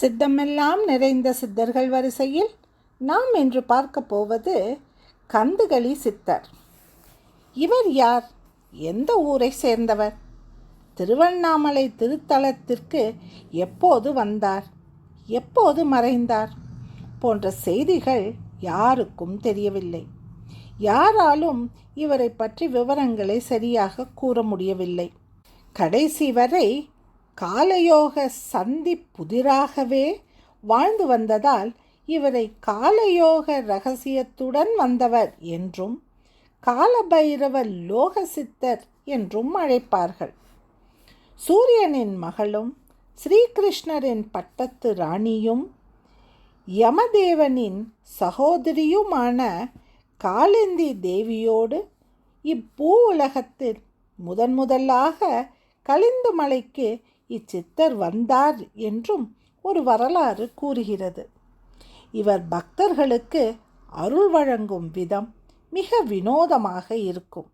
சித்தமெல்லாம் நிறைந்த சித்தர்கள் வரிசையில் நாம் இன்று பார்க்க போவது கந்துகளி சித்தர். இவர் யார்? எந்த ஊரை சேர்ந்தவர்? திருவண்ணாமலை திருத்தலத்திற்கு எப்போது வந்தார்? எப்போது மறைந்தார்? போன்ற செய்திகள் யாருக்கும் தெரியவில்லை. யாராலும் இவரை பற்றி விவரங்களை சரியாக கூற முடியவில்லை. கடைசி வரை காலயோக சந்தி புதிராகவே வாழ்ந்து வந்ததால் இவரை காலயோக ரகசியத்துடன் வந்தவர் என்றும் காலபைரவ லோக சித்தர் என்றும் அழைப்பார்கள். சூரியனின் மகளும் ஸ்ரீகிருஷ்ணரின் பட்டத்து ராணியும் யமதேவனின் சகோதரியுமான காலிந்தி தேவியோடு இப்பூ உலகத்தில் முதன் முதலாக கலிந்து மலைக்கு இச்சித்தர் வந்தார் என்றும் ஒரு வரலாறு கூறுகிறது. இவர் பக்தர்களுக்கு அருள் வழங்கும் விதம் மிக வினோதமாக இருக்கும்.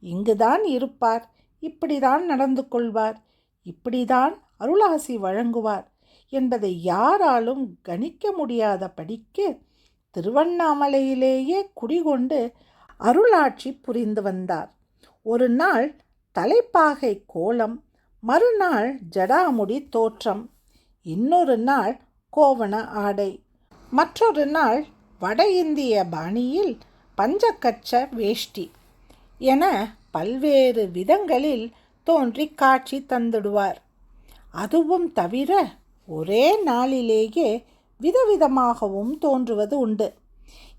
இங்குதான் இருப்பார் இப்படிதான் நடந்து கொள்வார் இப்படிதான் அருளாசி வழங்குவார் என்பதை யாராலும் கணிக்க முடியாதபடிக்கு திருவண்ணாமலையிலேயே குடிகொண்டு அருளாட்சி புரிந்து வந்தார். ஒரு நாள் தலைப்பாகை கோலம் மறுநாள் ஜடாமுடி தோற்றம். இன்னொரு நாள் கோவண ஆடை. மற்றொரு நாள் வட இந்திய பாணியில் பஞ்சக்கச்ச வேஷ்டி என பல்வேறு விதங்களில் தோன்றி காட்சி தந்துடுவார். அதுவும் தவிர ஒரே நாளிலேயே விதவிதமாகவும் தோன்றுவது உண்டு.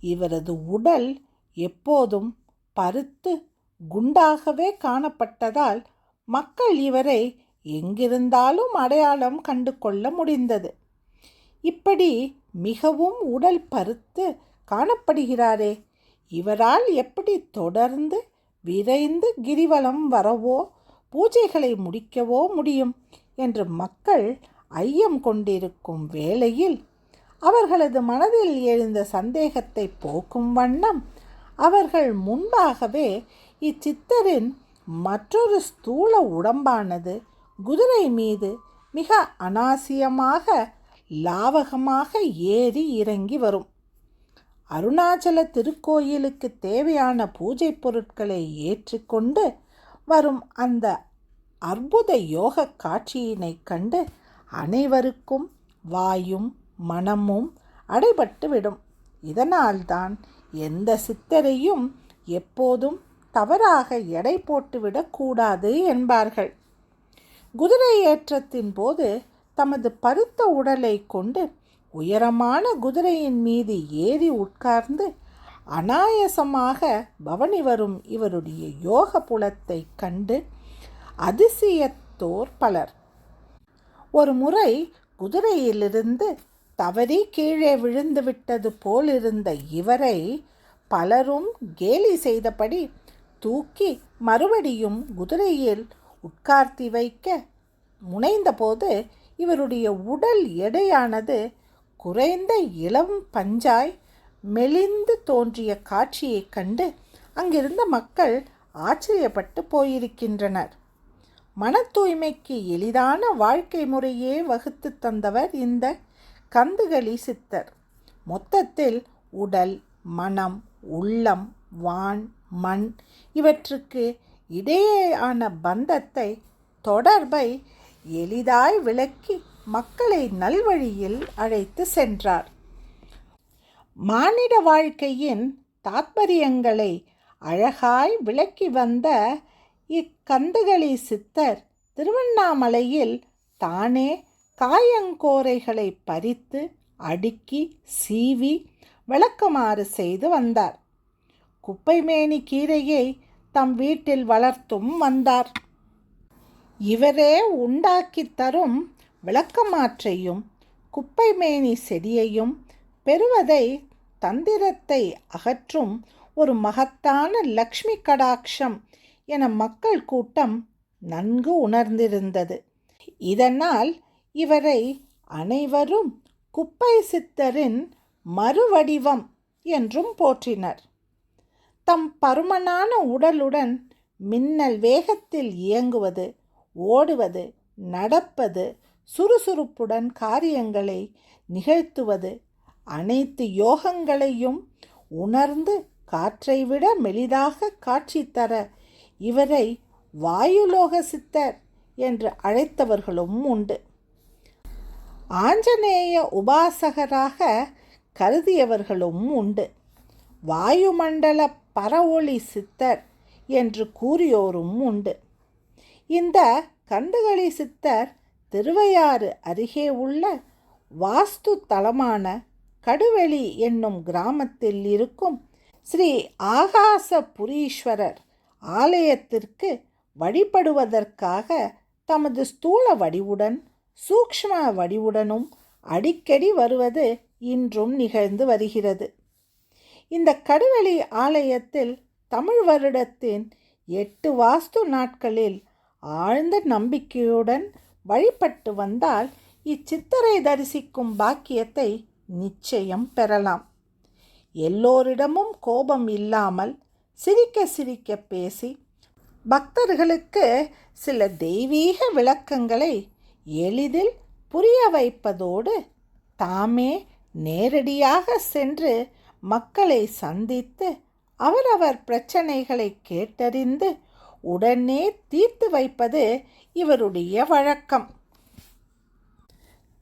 இவரது உடல் எப்போதும் பருத்து குண்டாகவே காணப்பட்டதால் மக்கள் இவரை எங்கிருந்தாலும் அடையாளம் கண்டு கொள்ள முடிந்தது. இப்படி மிகவும் உடல் பருத்து காணப்படுகிறாரே. இவரால் எப்படி தொடர்ந்து விரைந்து கிரிவலம் வரவோ பூஜைகளை முடிக்கவோ முடியும் என்று மக்கள் ஐயம் கொண்டிருக்கும் வேளையில் அவர்களது மனதில் எழுந்த சந்தேகத்தை போக்கும் வண்ணம் அவர்கள் முன்பாகவே இச்சித்தரின் மற்றொரு ஸ்தூல உடம்பானது குதிரை மீது மிக அனாசியமாக லாவகமாக ஏறி இறங்கி வரும். அருணாச்சல திருக்கோயிலுக்கு தேவையான பூஜை பொருட்களை ஏற்றுக்கொண்டு வரும் அந்த அற்புத யோக காட்சியினை கண்டு அனைவருக்கும் வாயும் மனமும் அடைபட்டுவிடும். இதனால்தான் எந்த சித்தரையும் எப்போதும் தவறாக எடை போட்டுவிடக்கூடாது என்பார்கள். குதிரை ஏற்றத்தின் போது தமது பருத்த உடலை கொண்டு உயரமான குதிரையின் மீது ஏறி உட்கார்ந்து அனாயசமாக பவனி வரும் இவருடைய யோக புலத்தை கண்டு அதிசயத்தோர் பலர். ஒரு முறை குதிரையிலிருந்து தவறி கீழே விழுந்து விட்டது போலிருந்த இவரை பலரும் கேலி செய்தபடி தூக்கி மறுபடியும் குதிரையில் உட்கார்த்தி வைக்க முனைந்தபோது இவருடைய உடல் எடையானது குறைந்த இளம் பஞ்சாய் மெலிந்து தோன்றிய காட்சியைக் கண்டு அங்கிருந்த மக்கள் ஆச்சரியப்பட்டு போயிருக்கின்றனர். மன தூய்மைக்கு எளிதான வாழ்க்கை முறையே வகுத்து தந்தவர் இந்த கந்துகளி சித்தர். மொத்தத்தில் உடல் மனம் உள்ளம் வான் மண் இவற்றுக்கு இடையேயான பந்தத்தை தொடர்பை எளிதாய் விளக்கி மக்களை நல்வழியில் அழைத்து சென்றார். மானிட வாழ்க்கையின் தாத்பரியங்களை அழகாய் விளக்கி வந்த இக்கந்துகளி சித்தர் திருவண்ணாமலையில் தானே காயங்கோரைகளை பறித்து அடுக்கி சீவி விளக்குமாறு செய்து வந்தார். குப்பைமேனி கீரையை தம் வீட்டில் வளர்த்தும் வந்தார். இவரே உண்டாக்கி தரும் விளக்கமாற்றையும் குப்பைமேனி செடியையும் பெறுவதை தந்திரத்தை அகற்றும் ஒரு மகத்தான லக்ஷ்மி கடாட்சம் என மக்கள் கூட்டம் நன்கு உணர்ந்திருந்தது. இதனால் இவரை அனைவரும் குப்பை சித்தரின் மறுவடிவம் என்றும் போற்றினர். தம் பருமனான உடலுடன் மின்னல் வேகத்தில் இயங்குவது ஓடுவது நடப்பது சுறுசுறுப்புடன் காரியங்களை நிகழ்த்துவது அனைத்து யோகங்களையும் உணர்ந்து காற்றை விட மெலிதாக காட்சி தர இவரை வாயுலோக சித்தர் என்று அழைத்தவர்களும் உண்டு. ஆஞ்சநேய உபாசகராக கருதியவர்களும் உண்டு. வாயுமண்டல பரவொளி சித்தர் என்று கூறியோரும் உண்டு. இந்த கந்துகளி சித்தர் திருவையாறு அருகே உள்ள வாஸ்து தலமான கடுவெளி என்னும் கிராமத்தில் இருக்கும் ஸ்ரீ ஆகாசபுரீஸ்வரர் ஆலயத்திற்கு வழிபடுவதற்காக தமது ஸ்தூல வடிவுடன் சூக்ஷ்ம வடிவுடனும் அடிக்கடி வருவது இன்றும் நிகழ்ந்து வருகிறது. இந்த கடுவெளி ஆலயத்தில் தமிழ் வருடத்தின் எட்டு வாஸ்து நாட்களில் ஆழ்ந்த நம்பிக்கையுடன் வழிபட்டு வந்தால் இச்சித்தரை தரிசிக்கும் பாக்கியத்தை நிச்சயம் பெறலாம். எல்லோரிடமும் கோபம் இல்லாமல் சிரிக்க சிரிக்க பேசி பக்தர்களுக்கு சில தெய்வீக விளக்கங்களை எளிதில் புரிய வைப்பதோடு தாமே நேரடியாக சென்று மக்களை சந்தித்து அவரவர் பிரச்சனைகளை கேட்டறிந்து உடனே தீர்த்து வைப்பது இவருடைய வழக்கம்.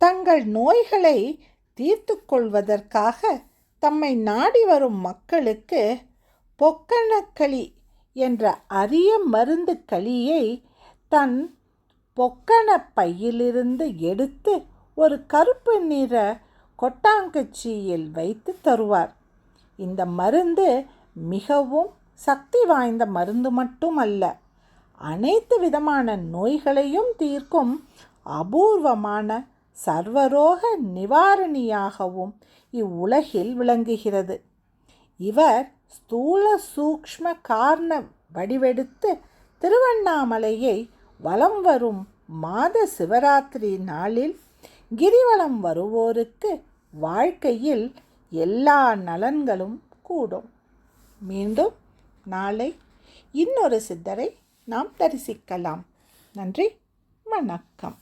தங்கள் நோய்களை தீர்த்து கொள்வதற்காக தம்மை நாடி வரும் மக்களுக்கு பொக்கணக்களி என்ற அரிய மருந்து களியை தன் பொக்கண பையிலிருந்து எடுத்து ஒரு கருப்பு நிற கொட்டாங்கச்சியில் வைத்து தருவார். இந்த மருந்து மிகவும் சக்தி வாய்ந்த மருந்து மட்டுமல்ல அனைத்து விதமான நோய்களையும் தீர்க்கும் அபூர்வமான சர்வரோக நிவாரணியாகவும் இவ்வுலகில் விளங்குகிறது. இவர் ஸ்தூல சூக்ஷ்ம காரண வடிவெடுத்து திருவண்ணாமலையை வலம் வரும் மாத சிவராத்திரி நாளில் கிரிவலம் வருவோருக்கு வாழ்க்கையில் எல்லா நலன்களும் கூடும். மீண்டும் நாளை இன்னொரு சித்தரை நாம் தரிசிக்கலாம். நன்றி வணக்கம்.